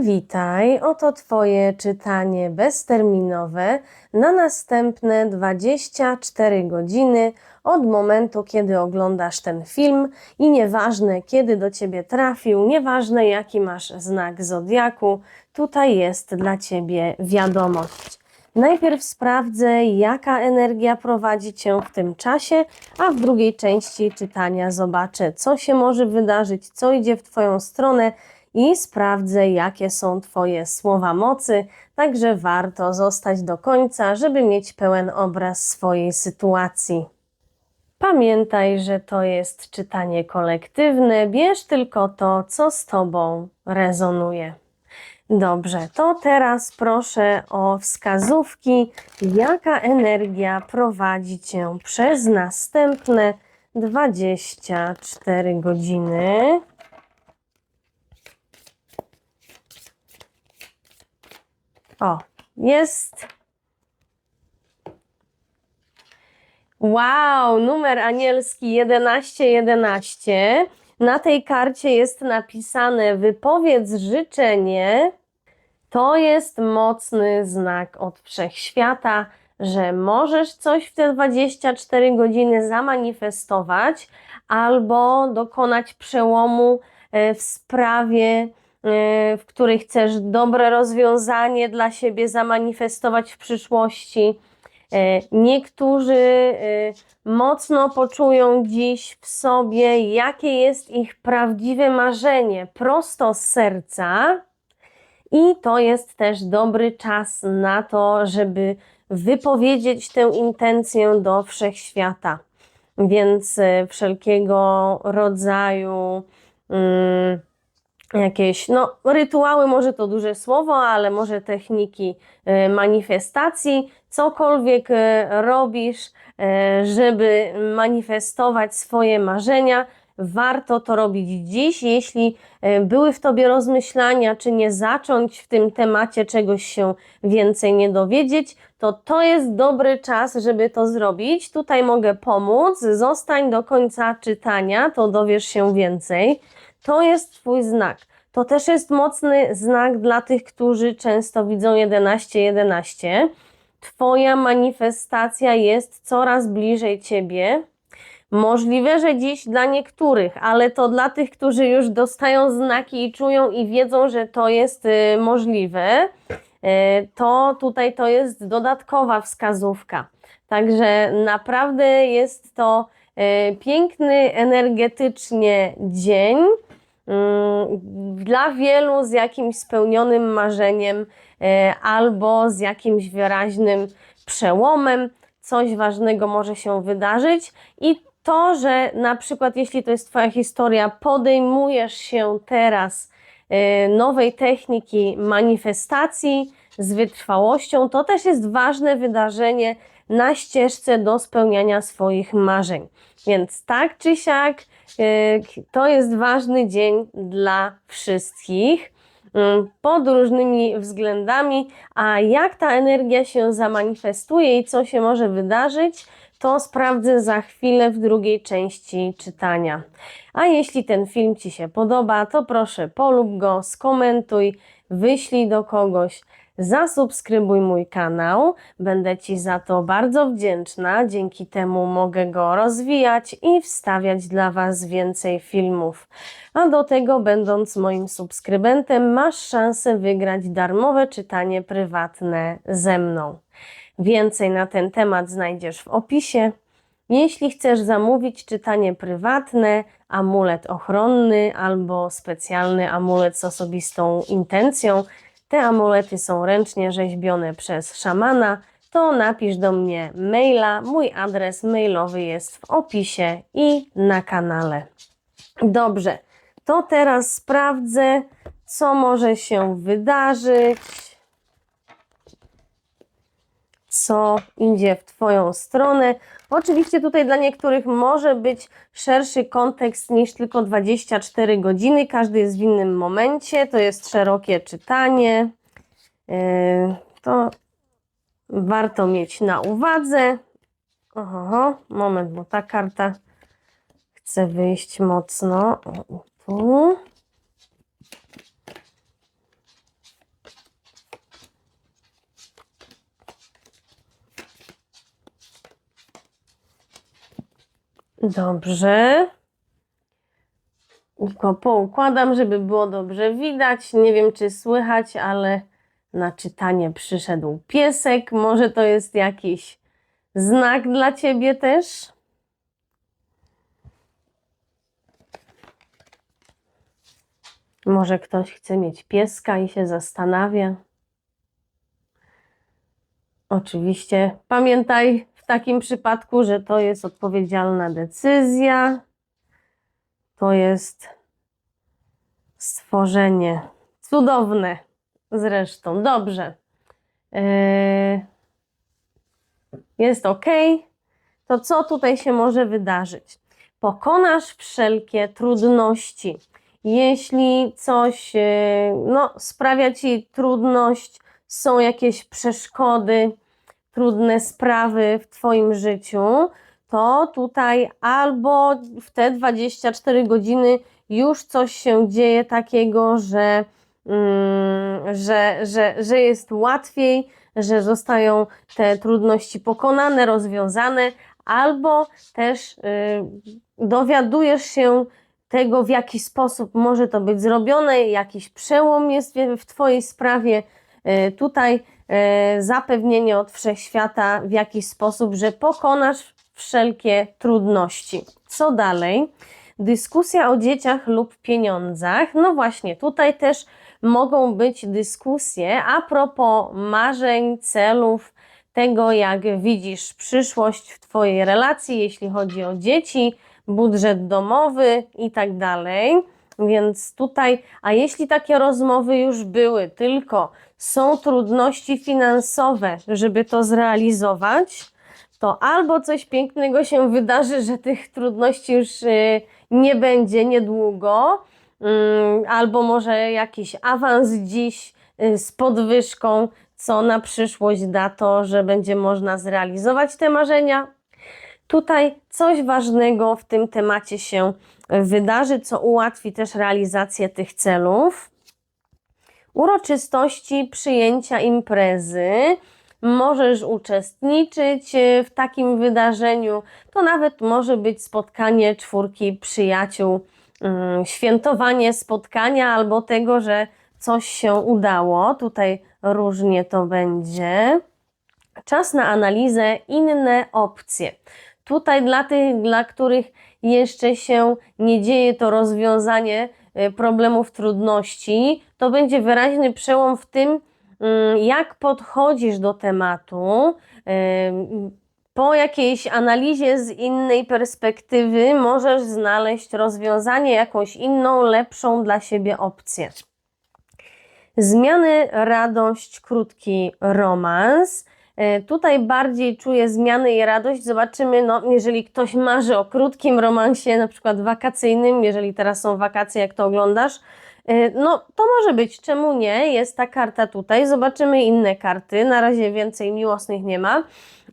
Witaj, oto Twoje czytanie bezterminowe na następne 24 godziny od momentu, kiedy oglądasz ten film i nieważne kiedy do Ciebie trafił, nieważne jaki masz znak zodiaku, tutaj jest dla Ciebie wiadomość. Najpierw sprawdzę, jaka energia prowadzi Cię w tym czasie, a w drugiej części czytania zobaczę, co się może wydarzyć, co idzie w Twoją stronę i sprawdzę, jakie są Twoje słowa mocy. Także warto zostać do końca, żeby mieć pełen obraz swojej sytuacji. Pamiętaj, że to jest czytanie kolektywne, bierz tylko to, co z Tobą rezonuje. Dobrze, to teraz proszę o wskazówki, jaka energia prowadzi Cię przez następne 24 godziny. O, jest. Wow, numer anielski 1111. Na tej karcie jest napisane wypowiedz życzenie. To jest mocny znak od wszechświata, że możesz coś w te 24 godziny zamanifestować albo dokonać przełomu e, w sprawie, w której chcesz dobre rozwiązanie dla siebie zamanifestować w przyszłości. E, Niektórzy e, mocno poczują dziś w sobie, jakie jest ich prawdziwe marzenie, prosto z serca. I to jest też dobry czas na to, żeby wypowiedzieć tę intencję do wszechświata. Więc wszelkiego rodzaju mm, jakieś, no, rytuały, może to duże słowo, ale może techniki e, manifestacji, cokolwiek e, robisz, e, żeby manifestować swoje marzenia, warto to robić dziś. Jeśli były w tobie rozmyślania, czy nie zacząć w tym temacie czegoś się więcej nie dowiedzieć, to to jest dobry czas, żeby to zrobić. Tutaj mogę pomóc. Zostań do końca czytania, to dowiesz się więcej. To jest Twój znak. To też jest mocny znak dla tych, którzy często widzą 11-11. Twoja manifestacja jest coraz bliżej Ciebie. Możliwe, że dziś dla niektórych, ale to dla tych, którzy już dostają znaki i czują i wiedzą, że to jest y, możliwe, y, to tutaj to jest dodatkowa wskazówka. Także naprawdę jest to y, piękny energetycznie dzień. Mm, Dla wielu z jakimś spełnionym marzeniem e, albo z jakimś wyraźnym przełomem, coś ważnego może się wydarzyć. I to, że na przykład jeśli to jest Twoja historia, podejmujesz się teraz e, nowej techniki manifestacji z wytrwałością, to też jest ważne wydarzenie na ścieżce do spełniania swoich marzeń. Więc tak czy siak, e, to jest ważny dzień dla wszystkich mm, pod różnymi względami, a jak ta energia się zamanifestuje i co się może wydarzyć, to sprawdzę za chwilę w drugiej części czytania. A jeśli ten film Ci się podoba, to proszę polub go, skomentuj, wyślij do kogoś, zasubskrybuj mój kanał. Będę Ci za to bardzo wdzięczna. Dzięki temu mogę go rozwijać i wstawiać dla Was więcej filmów. A do tego, będąc moim subskrybentem, masz szansę wygrać darmowe czytanie prywatne ze mną. Więcej na ten temat znajdziesz w opisie. Jeśli chcesz zamówić czytanie prywatne, amulet ochronny albo specjalny amulet z osobistą intencją, te amulety są ręcznie rzeźbione przez szamana, to napisz do mnie maila. Mój adres mailowy jest w opisie i na kanale. Dobrze, to teraz sprawdzę, co może się wydarzyć co idzie w Twoją stronę. Oczywiście tutaj dla niektórych może być szerszy kontekst niż tylko 24 godziny, każdy jest w innym momencie, to jest szerokie czytanie. Yy, To warto mieć na uwadze. Oho, moment, bo ta karta chce wyjść mocno. O, Tu. Dobrze. Tylko poukładam, żeby było dobrze widać. Nie wiem, czy słychać, ale na czytanie przyszedł piesek. Może to jest jakiś znak dla ciebie też? Może ktoś chce mieć pieska i się zastanawia. Oczywiście pamiętaj w takim przypadku, że to jest odpowiedzialna decyzja. To jest stworzenie cudowne zresztą. Dobrze. Yy, Jest ok. To co tutaj się może wydarzyć? Pokonasz wszelkie trudności. Jeśli coś yy, no, sprawia ci trudność, są jakieś przeszkody, trudne sprawy w Twoim życiu, to tutaj albo w te 24 godziny już coś się dzieje takiego, że, mm, że, że, że jest łatwiej, że zostają te trudności pokonane, rozwiązane, albo też y, dowiadujesz się tego, w jaki sposób może to być zrobione, jakiś przełom jest w, Twojej sprawie. Y, tutaj zapewnienie od wszechświata w jakiś sposób, że pokonasz wszelkie trudności. Co dalej? Dyskusja o dzieciach lub pieniądzach. No właśnie, tutaj też mogą być dyskusje a propos marzeń, celów, tego jak widzisz przyszłość w Twojej relacji, jeśli chodzi o dzieci, budżet domowy i tak dalej. Więc tutaj, a jeśli takie rozmowy już były, tylko są trudności finansowe, żeby to zrealizować, to albo coś pięknego się wydarzy, że tych trudności już y, nie będzie niedługo, mm, albo może jakiś awans dziś y, z podwyżką, co na przyszłość da to, że będzie można zrealizować te marzenia. Tutaj coś ważnego w tym temacie się wydarzy, co ułatwi też realizację tych celów. Uroczystości przyjęcia imprezy. Możesz uczestniczyć w takim wydarzeniu. To nawet może być spotkanie czwórki przyjaciół, mm, świętowanie spotkania albo tego, że coś się udało. Tutaj różnie to będzie. Czas na analizę, inne opcje. Tutaj dla tych, dla których jeszcze się nie dzieje to rozwiązanie problemów, trudności, to będzie wyraźny przełom w tym, mm, jak podchodzisz do tematu. y, Po jakiejś analizie z innej perspektywy możesz znaleźć rozwiązanie, jakąś inną, lepszą dla siebie opcję. Zmiany, radość, krótki romans. E, Tutaj bardziej czuję zmiany i radość. Zobaczymy, no, jeżeli ktoś marzy o krótkim romansie, na przykład wakacyjnym, jeżeli teraz są wakacje, jak to oglądasz, e, no to może być, czemu nie? Jest ta karta tutaj. Zobaczymy inne karty. Na razie więcej miłosnych nie ma,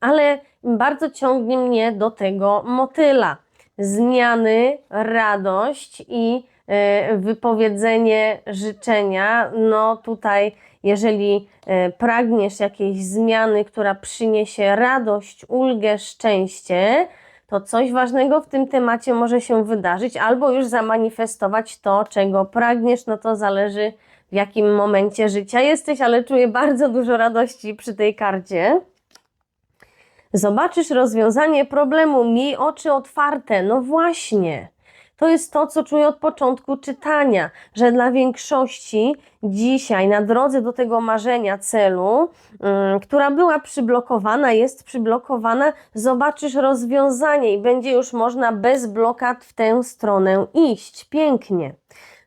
ale bardzo ciągnie mnie do tego motyla. Zmiany, radość i e, wypowiedzenie życzenia. No tutaj, jeżeli e, pragniesz jakiejś zmiany, która przyniesie radość, ulgę, szczęście, to coś ważnego w tym temacie może się wydarzyć, albo już zamanifestować to, czego pragniesz, no to zależy w jakim momencie życia jesteś, ale czuję bardzo dużo radości przy tej karcie. Zobaczysz rozwiązanie problemu, miej oczy otwarte. No właśnie. To jest to, co czuję od początku czytania, że dla większości dzisiaj na drodze do tego marzenia, celu, ym, która była przyblokowana, jest przyblokowana, zobaczysz rozwiązanie i będzie już można bez blokad w tę stronę iść. Pięknie.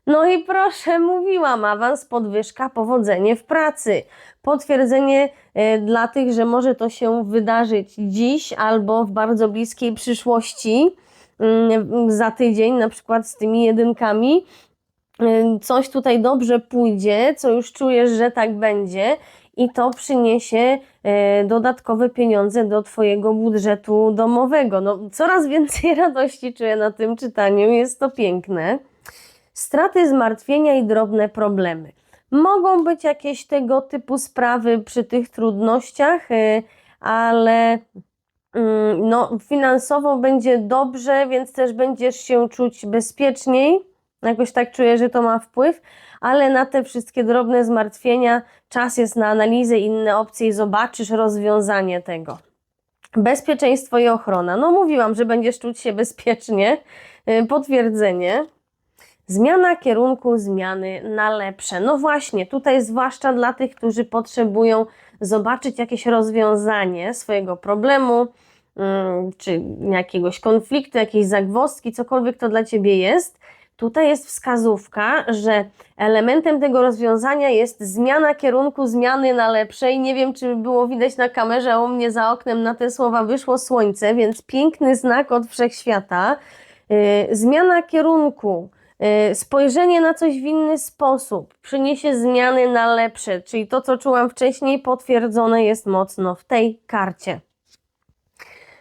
No i proszę, mówiłam, awans, podwyżka, powodzenie w pracy. Potwierdzenie e, dla tych, że może to się wydarzyć dziś albo w bardzo bliskiej przyszłości, mm, za tydzień, na przykład z tymi jedynkami. Y, Coś tutaj dobrze pójdzie, co już czujesz, że tak będzie, i to przyniesie e, dodatkowe pieniądze do Twojego budżetu domowego. No, coraz więcej radości czuję na tym czytaniu, jest to piękne. Straty, zmartwienia i drobne problemy. Mogą być jakieś tego typu sprawy przy tych trudnościach, y, ale Mm, No, finansowo będzie dobrze, więc też będziesz się czuć bezpieczniej. Jakoś tak czuję, że to ma wpływ, ale na te wszystkie drobne zmartwienia czas jest na analizę, inne opcje i zobaczysz rozwiązanie tego. Bezpieczeństwo i ochrona. No, mówiłam, że będziesz czuć się bezpiecznie. Y, Potwierdzenie. Zmiana kierunku zmiany na lepsze. No właśnie, tutaj zwłaszcza dla tych, którzy potrzebują zobaczyć jakieś rozwiązanie swojego problemu, mm, czy jakiegoś konfliktu, jakiejś zagwozdki, cokolwiek to dla Ciebie jest. Tutaj jest wskazówka, że elementem tego rozwiązania jest zmiana kierunku zmiany na lepsze i nie wiem, czy było widać na kamerze, u mnie za oknem na te słowa wyszło słońce, więc piękny znak od wszechświata. Yy, zmiana kierunku, spojrzenie na coś w inny sposób przyniesie zmiany na lepsze, czyli to, co czułam wcześniej, potwierdzone jest mocno w tej karcie.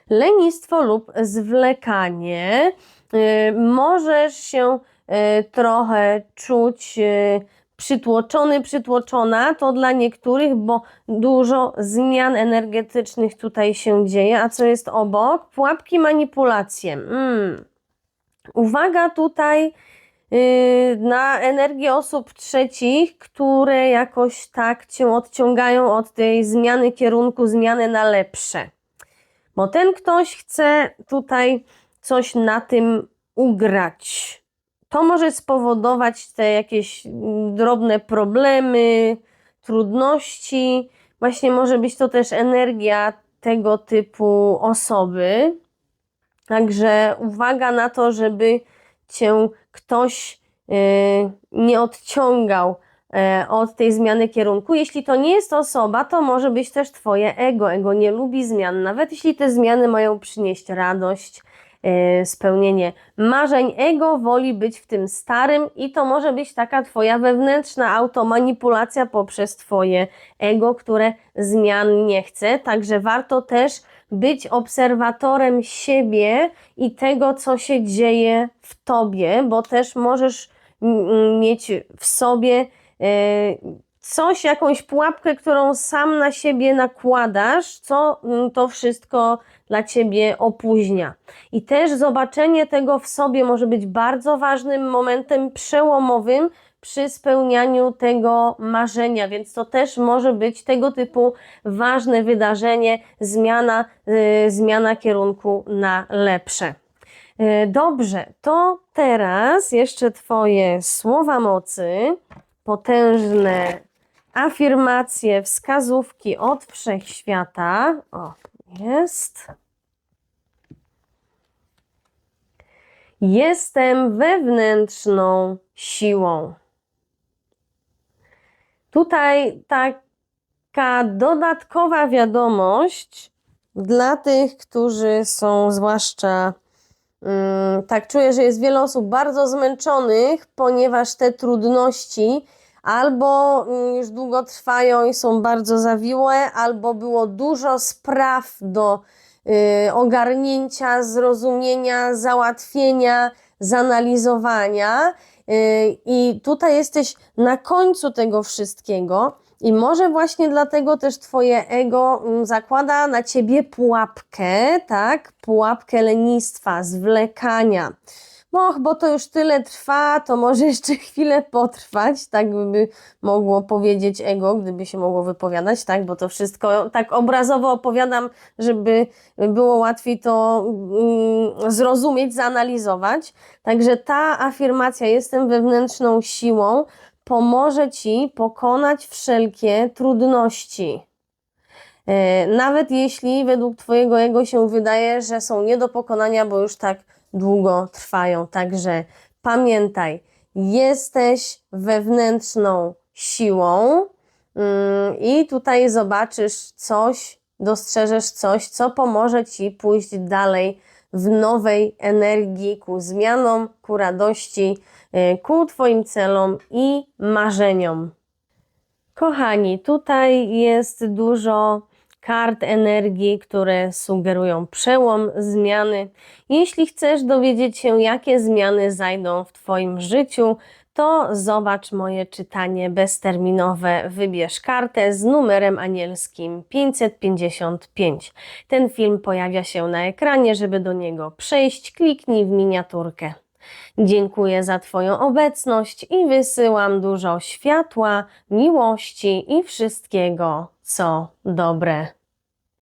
Lenistwo lub zwlekanie. Yy, możesz się yy, trochę czuć przytłoczony, przytłoczona. To dla niektórych, bo dużo zmian energetycznych tutaj się dzieje. A co jest obok? Pułapki, manipulacje. Mm. Uwaga tutaj na energię osób trzecich, które jakoś tak cię odciągają od tej zmiany kierunku, zmiany na lepsze. Bo ten ktoś chce tutaj coś na tym ugrać. To może spowodować te jakieś mm, drobne problemy, trudności. Właśnie może być to też energia tego typu osoby. Także uwaga na to, żeby cię ktoś yy, nie odciągał e, od tej zmiany kierunku. Jeśli to nie jest osoba, to może być też Twoje ego. Ego nie lubi zmian, nawet jeśli te zmiany mają przynieść radość, e, spełnienie marzeń. Ego woli być w tym starym i to może być taka Twoja wewnętrzna automanipulacja poprzez Twoje ego, które zmian nie chce. Także warto też być obserwatorem siebie i tego, co się dzieje w Tobie, bo też możesz mieć w sobie e, coś, jakąś pułapkę, którą sam na siebie nakładasz, co to wszystko dla ciebie opóźnia. I też zobaczenie tego w sobie może być bardzo ważnym momentem przełomowym przy spełnianiu tego marzenia, więc to też może być tego typu ważne wydarzenie, zmiana, yy, zmiana kierunku na lepsze. Yy, Dobrze, to teraz jeszcze Twoje słowa mocy, potężne afirmacje, wskazówki od wszechświata. O, jest. Jestem wewnętrzną siłą. Tutaj taka dodatkowa wiadomość dla tych, którzy są zwłaszcza Mm, tak czuję, że jest wiele osób bardzo zmęczonych, ponieważ te trudności albo mm, już długo trwają i są bardzo zawiłe, albo było dużo spraw do y, ogarnięcia, zrozumienia, załatwienia, zanalizowania. Y, I tutaj jesteś na końcu tego wszystkiego. I może właśnie dlatego też Twoje ego mm, zakłada na Ciebie pułapkę, tak? Pułapkę lenistwa, zwlekania. Och, bo to już tyle trwa, to może jeszcze chwilę potrwać, tak by mogło powiedzieć ego, gdyby się mogło wypowiadać, tak? Bo to wszystko tak obrazowo opowiadam, żeby było łatwiej to mm, zrozumieć, zanalizować. Także ta afirmacja, jestem wewnętrzną siłą, pomoże Ci pokonać wszelkie trudności. E, Nawet jeśli według Twojego ego się wydaje, że są nie do pokonania, bo już tak długo trwają. Także pamiętaj, jesteś wewnętrzną siłą mm, i tutaj zobaczysz coś, dostrzeżesz coś, co pomoże Ci pójść dalej w nowej energii ku zmianom, ku radości, y, ku Twoim celom i marzeniom. Kochani, tutaj jest dużo kart energii, które sugerują przełom, zmiany. Jeśli chcesz dowiedzieć się, jakie zmiany zajdą w Twoim życiu, to zobacz moje czytanie bezterminowe. Wybierz kartę z numerem anielskim 555. Ten film pojawia się na ekranie, żeby do niego przejść, kliknij w miniaturkę. Dziękuję za Twoją obecność i wysyłam dużo światła, miłości i wszystkiego, co dobre.